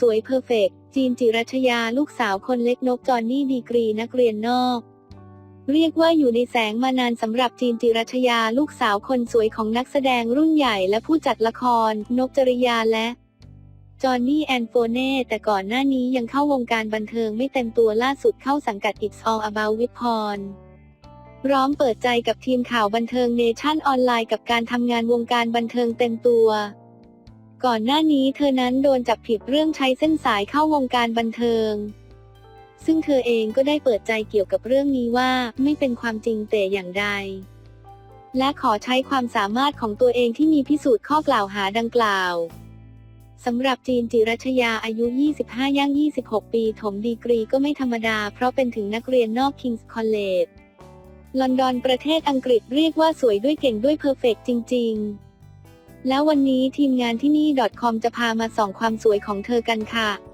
สวยเพอร์เฟกจีนจิรัชยาลูกสาวคนเล็กนกจอนนี่ดีกรีนักเรียนนอก เรียกว่าอยู่ในแสงมานานสำหรับจีนจิรัชยาลูกสาวคนสวยของนักแสดงรุ่นใหญ่และผู้จัดละคร นกจริยาและจอห์นนี่แอนโฟเน่แต่ก่อนหน้านี้ยังเข้าวงการบันเทิงไม่เต็มตัวล่าสุดเข้าสังกัด It's All About with พรร้อมเปิดใจกับทีมข่าวบันเทิงเนชั่นออนไลน์กับการทำงานวงการบันเทิงเต็มตัว ก่อนหน้านี้เธอนั้นโดนจับผิดเรื่องใช้เส้นสายเข้าวงการบันเทิง ซึ่งเธอเองก็ได้เปิดใจเกี่ยวกับเรื่องนี้ว่าไม่เป็นความจริงแต่อย่างใด และขอใช้ความสามารถของตัวเองที่มีพิสูจน์ข้อกล่าวหาดังกล่าวสำหรับจีนจิรัชยาอายุ 25 ย่าง 26 ปี ถมดีกรีก็ไม่ธรรมดา เพราะเป็นถึงนักเรียนนอก King's College ลอนดอนประเทศอังกฤษเรียกว่าสวยด้วยเก่งด้วยเพอร์เฟกจริง ๆ แล้ววันนี้ทีมงานที่นี่ .com จะพามาส่องความสวยของเธอกันค่ะ